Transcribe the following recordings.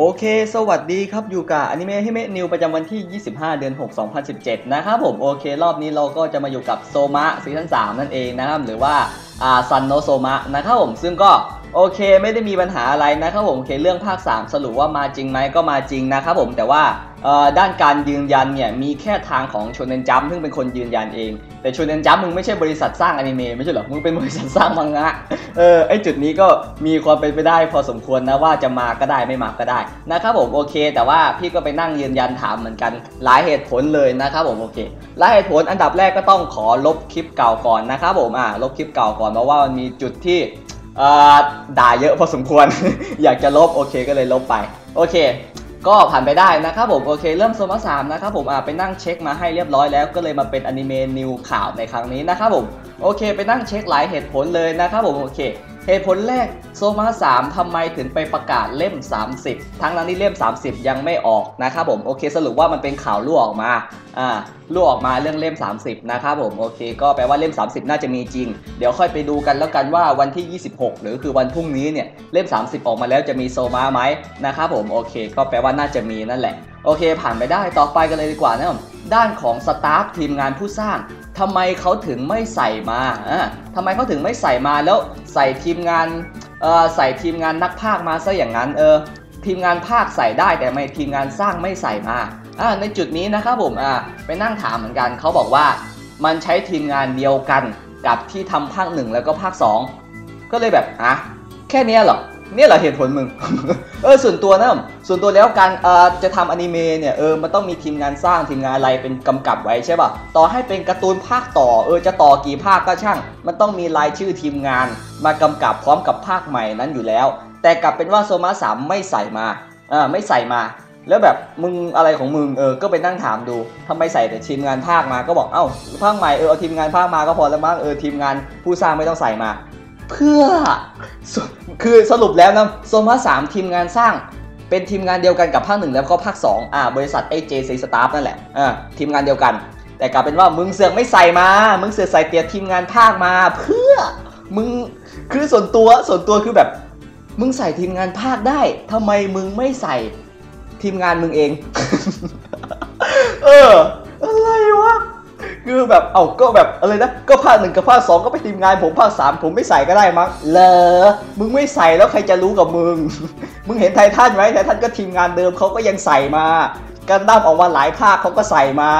โอเค สวัสดีครับ อยู่กับอนิเมะฮิเมะนิวประจำวันที่ 25 เดือน 6 2017 นะครับผม โอเค รอบนี้เราก็จะมาอยู่กับโซมะซีซั่น3นั่นเองนะครับ หรือว่าอ่าซันโนโซมะนะครับผม ซึ่งก็โอเค ไม่ได้มีปัญหาอะไรนะครับผม โอเค เรื่องภาค 3 สรุปว่ามาจริงไหมก็มาจริงนะครับผม แต่ว่า ด้านการยืนยันเนี่ยมีแค่ทางของชนเนนจัมซึ่งเป็นคนยืนยันเอง แต่ชนเนนจัมมึงไม่ใช่บริษัทสร้างอนิเมะไม่ใช่หรอมึงเป็นบริษัทสร้างมังงะเออไอจุดนี้ก็มีความเป็นไปได้พอสมควรนะว่าจะมาก็ได้ไม่มาก็ได้นะครับผมโอเค แต่ว่าพี่ก็ไปนั่งยืนยันถามเหมือนกันหลายเหตุผลเลยนะครับผมโอเคหลายเหตุผลอันดับแรกก็ต้องขอลบคลิปเก่าก่อนนะครับผมอ่าลบคลิปเก่าก่อนเพราะว่ามันมีจุดที่ด่าเยอะพอสมควร อยากจะลบโอเคก็เลยลบไป โอเค ก็ผ่านไปได้นะครับผมโอเคเริ่มโซมาสามนะครับผมอ่าไปนั่งเช็คมาให้เรียบร้อยแล้วก็เลยมาเป็นอนิเมะนิวข่าวในครั้งนี้นะครับผมโอเค ไปนั่งเช็คหลายเหตุผลเลยนะครับผมโอเค เหตุผลแรกโซมา3ทำไมถึงไปประกาศเล่ม 30 ทั้งนั้นที่เล่ม 30 ยังไม่ออกนะครับผมโอเคสรุปว่ามันเป็นข่าวรั่วออกมาอ่ารั่วออกมาเรื่องเล่ม 30 นะครับผมโอเค ก็แปลว่าเล่ม 30 น่าจะมีจริง เดี๋ยวค่อยไปดูกันแล้วกันว่าวันที่ 26 หรือคือวันพรุ่งนี้เนี่ยเล่ม 30 ออกมาแล้วจะมีโซมาไหมนะครับผมโอเค ก็แปลว่าน่าจะมีนั่นแหละโอเค ผ่านไปได้ต่อไปกันเลยดีกว่านะครับด้านของสตาฟทีมงานผู้สร้าง ทำไมเขาถึงไม่ใส่มาอ่าทำไมเขาถึงไม่ใส่มาแล้วใส่ทีมงานเอ่อใส่ทีมงานนักพากย์มาซะอย่างนั้นเออทีมงานภาคใส่ได้แต่ไม่ทีมงานสร้างไม่ใส่มาอ่าในจุดนี้นะครับผมอ่าไปนั่งถามเหมือนกันเขาบอกว่ามันใช้ทีมงานเดียวกันกับที่ทำภาคหนึ่งแล้วก็ภาคสองก็เลยแบบอะแค่นี้เหรอ เนี่ยเหรอเหตุผลมึง เออส่วนตัวนะส่วนตัวแล้วการเอ่อจะทำอนิเมะเนี่ยเออมันต้องมีทีมงานสร้างทีมงานอะไรเป็นกำกับไว้ใช่ป่ะต่อให้เป็นการ์ตูนภาคต่อเออจะต่อกี่ภาคก็ช่าง มันต้องมีรายชื่อทีมงาน มากำกับพร้อมกับภาคใหม่นั้นอยู่แล้ว แต่กลับเป็นว่าโซมาสามไม่ใส่มาอ่าไม่ใส่มา แล้วแบบมึงอะไรของมึงเออก็ไปนั่งถามดูทำไมใส่แต่ทีมงานภาคมาก็บอกเอ้าภาคใหม่เออเอาทีมงานภาคมาก็พอแล้วมั้งเออทีมงานผู้สร้างไม่ต้องใส่มา เพื่อคือสรุปแล้วนะโซมาสามทีมงานสร้างเป็นทีมงานเดียวกันกับภาคหนึ่งแล้วก็ภาค2อ่าบริษัทไอ้ JC Staff นั่นแหละอ่าทีมงานเดียวกัน แต่กลายเป็นว่ามึงเสือกไม่ใส่มา มึงเสือกใส่เตียทีมงานภาคมาเพื่อมึงคือส่วนตัวส่วนตัวคือแบบ มึงใส่ทีมงานภาคได้ทำไมมึงไม่ใส่ทีมงานมึงเอง เออ คือแบบเอ้าก็แบบอะไรนะก็ภาคหนึ่งกับภาคสองก็ไปทีมงานผมภาคสามผมไม่ใส่ก็ได้มั้งเลอมึงไม่ใส่แล้วใครจะรู้กับมึง มึงเห็นไททันไหมไททันก็ทีมงานเดิมเขาก็ยังใส่มากันดั้มออกมาหลายภาคเขาก็ใส่มา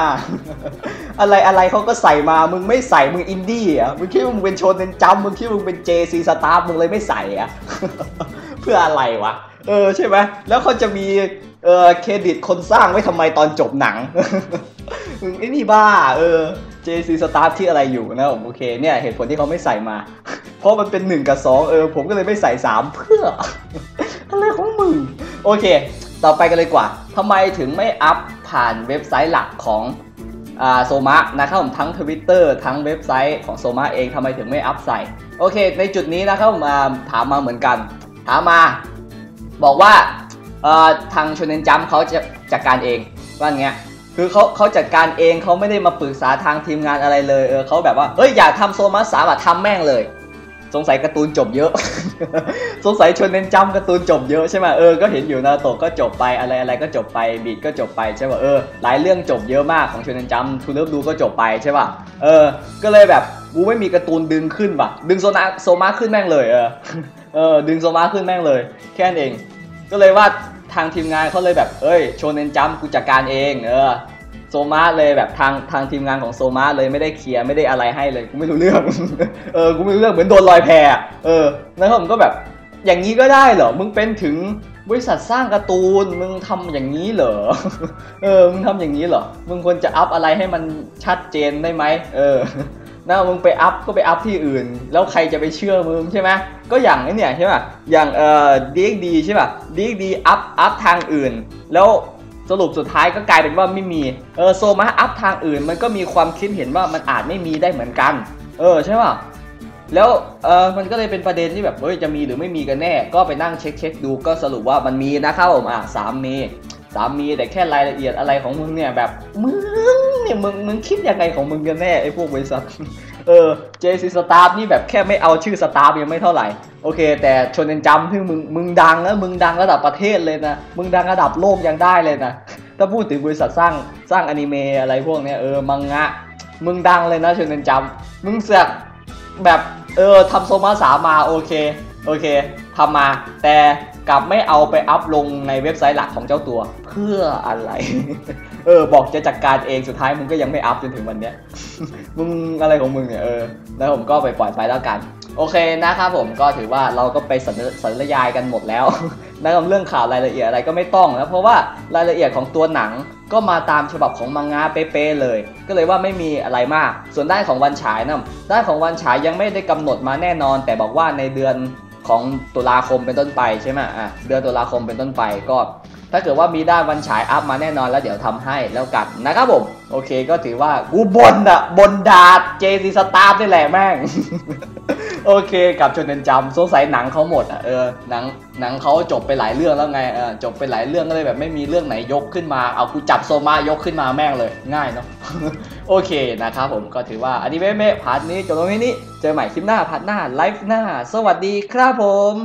อะไรอะไรเขาก็ใส่มา มึงไม่ใส่ มึงอินดี้อะ มึงคิดว่ามึงเป็นโชนเป็นจำมึงคิดว่ามึงเป็นเจซีสตาร์มึงเลยไม่ใส่อะ เพื่ออะไรวะ เออใช่ไหม แล้วเขาจะมี เออเครดิตคนสร้างไว้ทำไมตอนจบหนังไอ้นี่บ้า เออ JC Staff ที่อะไรอยู่นะผมโอเคเนี่ยเหตุผลที่เขาไม่ใส่มา เพราะมันเป็น 1 กับ 2 เออ ผมก็เลยไม่ใส่ 3 เพื่อ อะไรของมึง โอเค ต่อไปกันเลยกว่าทำไมถึงไม่อัพผ่านเว็บไซต์หลักของโซมะนะครับผมทั้ง Twitter ทั้งเว็บไซต์ของโซมะเองทำไมถึงไม่อัพใส่ โอเค ในจุดนี้นะครับผมาถามมาเหมือนกัน ถามมา บอกว่า เอ่อทางชนเนนจัมเขาจะจัดการเองว่าเงี้ยคือเขาเขาจัดการเองเขาไม่ได้มาปรึกษาทางทีมงานอะไรเลยเออเขาแบบว่าเฮ้ยอยากทำโซมาสามอะทำแม่งเลย สงสัยการ์ตูนจบเยอะ สงสัยชนเน้นจำการ์ตูนจบเยอะใช่ไหมเออก็เห็นอยู่นะโตะก็จบไปอะไรอะไรก็จบไปบีดก็จบไปใช่ป่ะเออหลายเรื่องจบเยอะมากของชนเน้นจำทูเลิฟดูก็จบไปใช่ป่ะเออ ก็เลยแบบกูไม่มีการ์ตูนดึงขึ้นว่ะ ดึงโซนาโซมาขึ้นแม่งเลยเออเออดึงโซมาขึ้นแม่งเลย แค่นั้นเอง ก็เลยว่า ทางทีมงานเขาเลยแบบ เอ้ยโชเนนจัมกูจัดการเองเออโซมาเลยแบบทางทางทีมงานของโซมาเลยไม่ได้เคลียร์ไม่ได้อะไรให้เลยกูไม่รู้เรื่องเออกูไม่รู้เรื่องเหมือนโดนลอยแพเออแล้วผมก็แบบอย่างนี้ก็ได้เหรอมึงเป็นถึงบริษัทสร้างการ์ตูนมึงทำอย่างนี้เหรอเออมึงทำอย่างนี้เหรอมึงควรจะอัพอะไรให้มันชัดเจนได้ไหมเออ นะมึงไปอัพก็ไปอัพที่อื่น แล้วใครจะไปเชื่อมึงใช่ไหมก็อย่างไอ้เนี่ยใช่ป่ะอย่างเอ่อ DXD ใช่ป่ะ DXD อัพอัพทางอื่น แล้วสรุปสุดท้ายก็กลายเป็นว่าไม่มีเออโซมาอัพทางอื่น มันก็มีความคิดเห็นว่ามันอาจไม่มีได้เหมือนกัน เออใช่ป่ะแล้วเออมันก็เลยเป็นประเด็นที่แบบเฮ้ยจะมีหรือไม่มีกันแน่ ก็ไปนั่งเช็คเช็คดูก็สรุปว่ามันมีนะครับผมอะสามมีสามมีแต่แค่รายละเอียดอะไรของมึงเนี่ยแบบมึง เนี่ยมึงมึงคิดยังไงของมึงกันแน่ไอ้พวกบริษัท เออ JC Staff นี่แบบแค่ไม่เอาชื่อ Staff ยังไม่เท่าไหร่ โอเค แต่ชนเนนจัมที่มึงมึงดังแล้วมึงดังระดับประเทศเลยนะ มึงดังระดับโลกยังได้เลยนะ ถ้าพูดถึงบริษัทสร้างสร้างอนิเมะอะไรพวกเนี้ยเออมังงะ มึงดังเลยนะชนเนนจัมมึงเสือกแบบเออทำโซมาสามาโอเคโอเคทำมา แต่กลับไม่เอาไปอัพลงในเว็บไซต์หลักของเจ้าตัว เพื่ออะไร เออ บอกจะจัดการเองสุดท้ายมึงก็ยังไม่อัพจนถึงวันเนี้ย มึงอะไรของมึงเนี่ยเออ แล้วผมก็ไปปล่อยไปแล้วกัน โอเคนะครับผมก็ถือว่าเราก็ไปสัญสัญญายกันหมดแล้วนะครับเรื่องข่าวรายละเอียดอะไรก็ไม่ต้องแล้วเพราะว่ารายละเอียดของตัวหนังก็มาตามฉบับของมังงะเป๊ะๆเลย ก็เลยว่าไม่มีอะไรมาก ส่วนด้านของวันฉายนะด้านของวันฉายยังไม่ได้กำหนดมาแน่นอน แต่บอกว่าในเดือนของตุลาคมเป็นต้นไปใช่ไหมอะเดือนตุลาคมเป็นต้นไปก็ ถ้าเกิดว่ามีด้านวันฉายอัพมาแน่นอนแล้วเดี๋ยวทำให้แล้วกันนะครับผม โอเคก็ถือว่ากูบนอะบนดาดเจซีสตาร์นี่แหละแม่ง โอเคกับชนเนนจำสงสัยหนังเขาหมดอะเออหนังหนังเขาจบไปหลายเรื่องแล้วไงเออจบไปหลายเรื่องก็เลยแบบไม่มีเรื่องไหนยกขึ้นมาเอากูจับโซมายกขึ้นมาแม่งเลยง่ายเนาะโอเคนะครับผมก็ถือว่าอันนี้เมะเมะพาร์ทนี้จบตรงนี้นี้เจอใหม่คลิปหน้าพาร์ทหน้าไลฟ์หน้า สวัสดีครับผม